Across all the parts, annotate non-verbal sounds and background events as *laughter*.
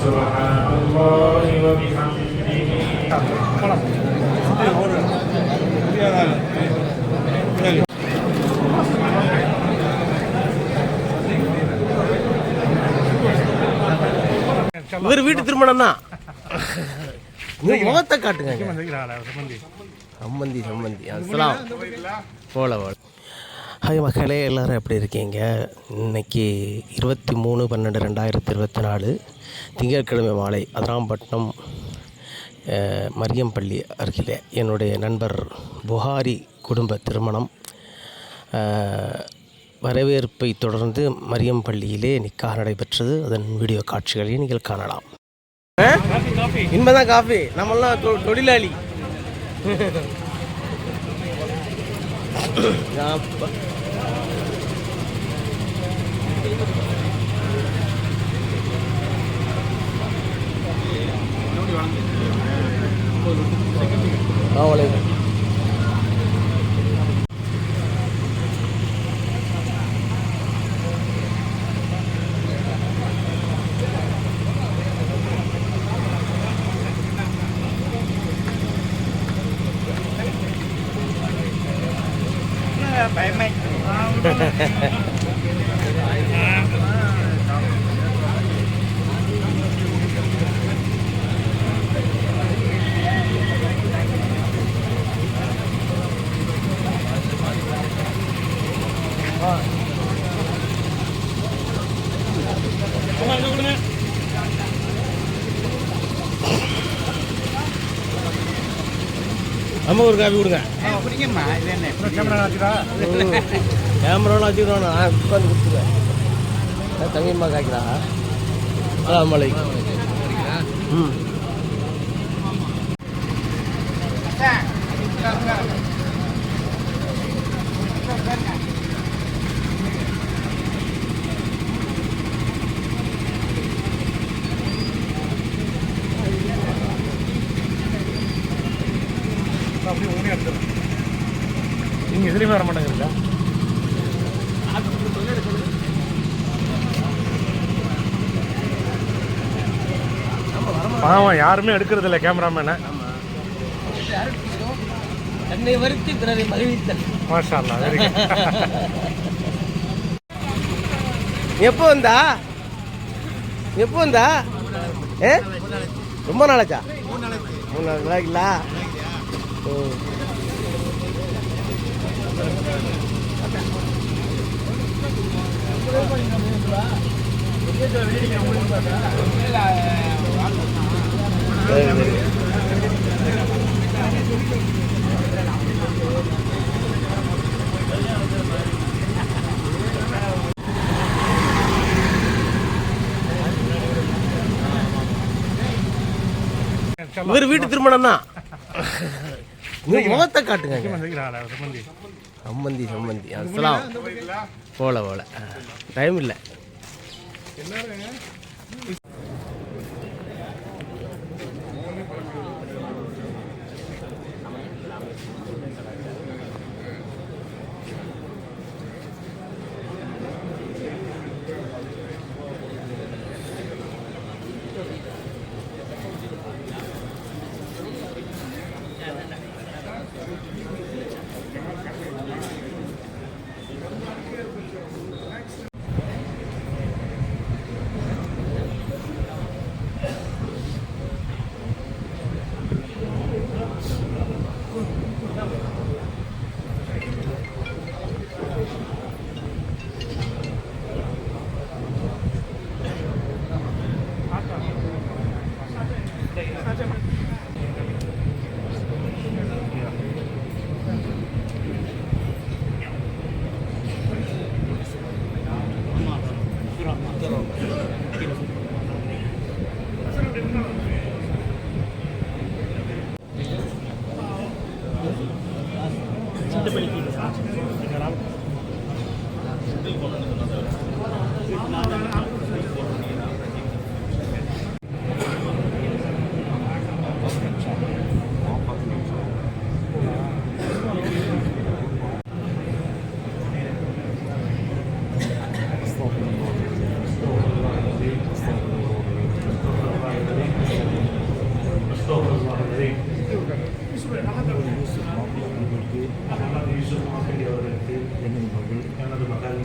سبحان الله وبحمده இவர் வீட்டு திருமணம் தான் முகத்தை காட்டுங்க சம்மந்தி சம்மந்தி அஸ்லாம் போல போல ஹாய் மக்களே எல்லோரும் எப்படி இருக்கீங்க? இன்னைக்கு இருபத்தி மூணு பன்னெண்டு ரெண்டாயிரத்தி இருபத்தி நாலு திங்கட்கிழமை மாலை அதிராம்பட்டினம் மரியம்பள்ளி அருகிலே என்னுடைய நண்பர் புகாரி குடும்ப திருமணம். வரவேற்பை தொடர்ந்து மரியம்பள்ளியிலே நிக்காக நடைபெற்றது. அதன் வீடியோ காட்சிகளை நீங்கள் காணலாம். இன்பதான் காஃபி நம்மெல்லாம் தொ- *laughs* రావలేదు Hãy subscribe அம்மா ஒரு காப்பி கொடுங்க. கேமராலாம் வச்சுக்கிறோம் நான் உட்காந்து கொடுத்துருவேன் தங்கியம்மா காய்க்கிறா? அலாம் வலைக்கும் ம். நீங்க வர மாட்டேங்கிறீங்களா பாவம் யாருமே எடுக்கிறது இல்லை கேமராமேனை தன்னை வருத்தி பிறரை மகிழ்வித்தல் மாஷா எப்போ வந்தா? எப்போ வந்தா? ஏ? ரொம்ப நாளாச்சா? மூணு நாளைக்கு. நாள் நாளைக்குங்களா ஓ. இவர் வீட்டு திருமணம் தான் முகத்தை காட்டுங்க. சம்மந்தி சம்மந்தி அஸ்லாம் போல போல. டைம் இல்லை. எல்லாரும்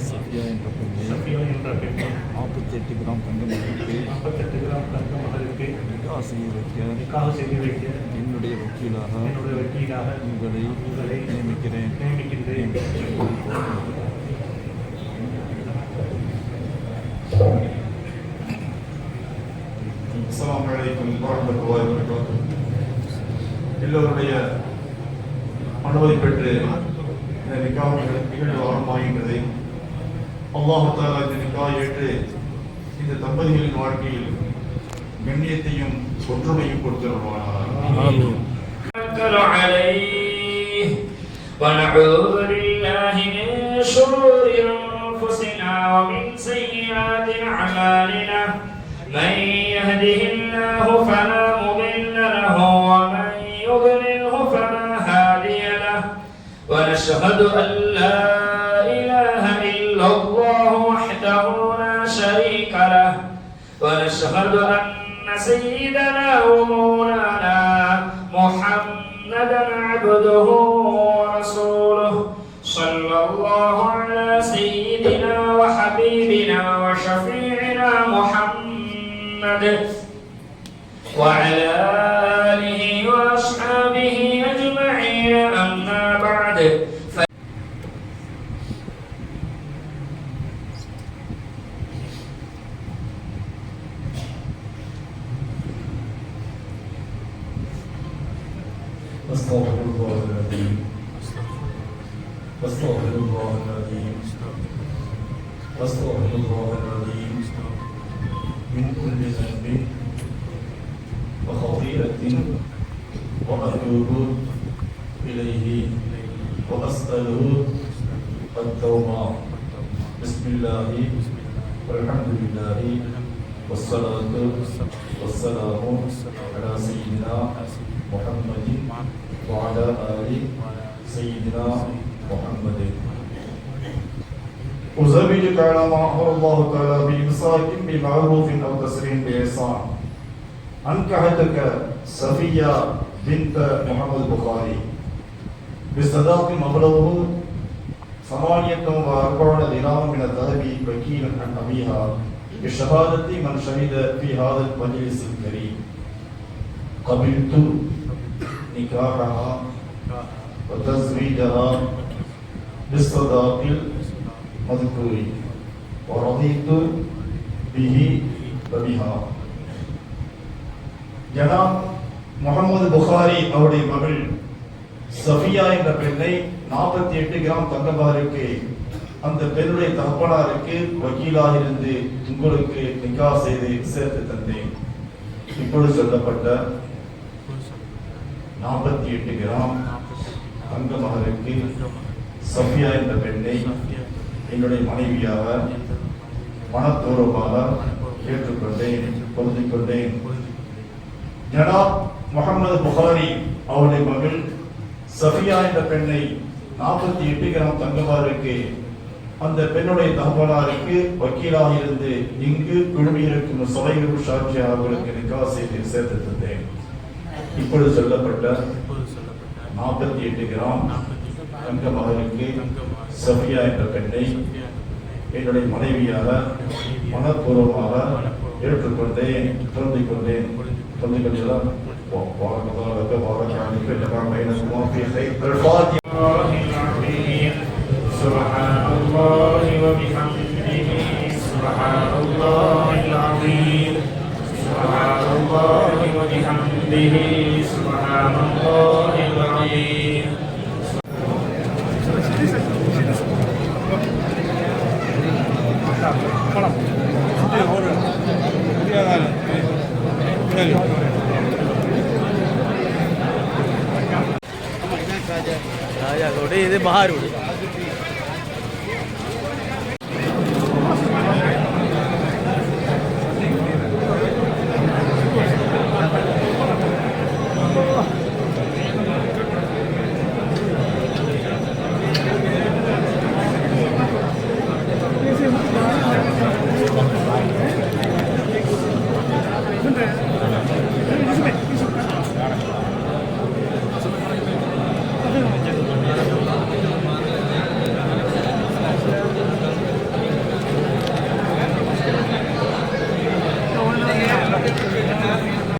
சத்யா என்ற பெண்ணை என்ற பெண்ணை நாற்பத்தி எட்டு கிராம் தங்கம் மகளுக்கு நாற்பத்தெட்டு கிராம் தங்க மகளுக்கு நிகா செய்ய வைக்க நிக்காக செய்து வைக்க என்னுடைய வக்கீலாக என்னுடைய வக்கீலாக உங்களை உங்களை நியமிக்கிறேன். நியமிக்கின்றேன். அஸ்ஸலாமு அலைக்கும் வரஹ்மத்துல்லாஹி வபரகாத்துஹு. எல்லோருடைய அனுமதி பெற்று இந்த நிக்காஹ் நிகழ்வு ஆரம்பமாகின்றது அல்லாஹு தாலா இந்த நிக்காஹ் ஏற்று இந்த தம்பதிகளின் வாழ்க்கையில் கண்ணியத்தையும் ஒற்றுமையும் கொடுத்திருவானார் نتوكل عليه ونعوذ بالله من شرور أنفسنا ومن سيئات أعمالنا من يهده الله فلا ونشهد أن لا إله إلا الله وحده لا شريك له. ونشهد أن سيدنا ومولانا محمدا عبده ورسوله. صلى الله على سيدنا وحبيبنا وشفيعنا محمد. وعلى أستغفر الله العظيم أستغفر الله العظيم أستغفر الله العظيم من كل ذنب وخطيئة وأتوب إليه وأسأله التوبة بسم الله والحمد لله والصلاة والسلام على سيدنا محمد وعلى آل سيدنا محمد. أزوجك على ما أمر الله تعالى بإمساك بمعروف أو تسريح بإحسان. أنكحتك صفية بنت محمد البخاري. بصداق مبلغه ثمانية وأربعون درهم من الذهب وكيلا عن أبيها بشهادة من شهد في هذا المجلس الكريم. قبلت نكاحها وتزويجها بالصداق المذكور ورضيت به وبها ஜனாப் முகமது புகாரி அவருடைய மகள் சஃபியா என்ற பெண்ணை நாற்பத்தி எட்டு கிராம் தங்கபாருக்கு அந்த பெண்ணுடைய தகப்பனாருக்கு வக்கீலாக இருந்து உங்களுக்கு நிக்கா செய்து சேர்த்து தந்தேன் இப்பொழுது சொல்லப்பட்ட நாற்பத்தி எட்டு கிராம் தங்க மகருக்கு சஃபியா என்ற பெண்ணை என்னுடைய மனைவியாக மனத்தூரமாக ஏற்றுக்கொண்டேன் பொருந்திக் கொண்டேன் ஜனாப் முகமது புகாரி அவருடைய மகள் சஃபியா என்ற பெண்ணை நாற்பத்தி எட்டு கிராம் தங்கமாருக்கு அந்த பெண்ணுடைய தகவலாருக்கு வக்கீலாக இருந்து இங்கு குழுமியிருக்கும் சபைகளுக்கு சாட்சியாக அவர்களுக்கு நிக்கா செய்து சேர்த்து தந்தேன். இப்பொழுது சொல்லப்பட்ட நாற்பத்தி எட்டு கிராம் தங்க மகளுக்கு சஃபியா என்ற பெண்ணை என்னுடைய மனைவியாக மனப்பூர்வமாக ஏற்றுக்கொண்டேன் பொருந்திக் கொண்டேன் பொருந்திக் கொண்டெல்லாம் بارك الله لك بارك عليك جمع بينكما في خير الفاتحة الله العظيم سبحان الله وبحمده سبحان الله العظيم سبحان الله وبحمده سبحان الله العظيم राजा रोड ये बाहर उड़े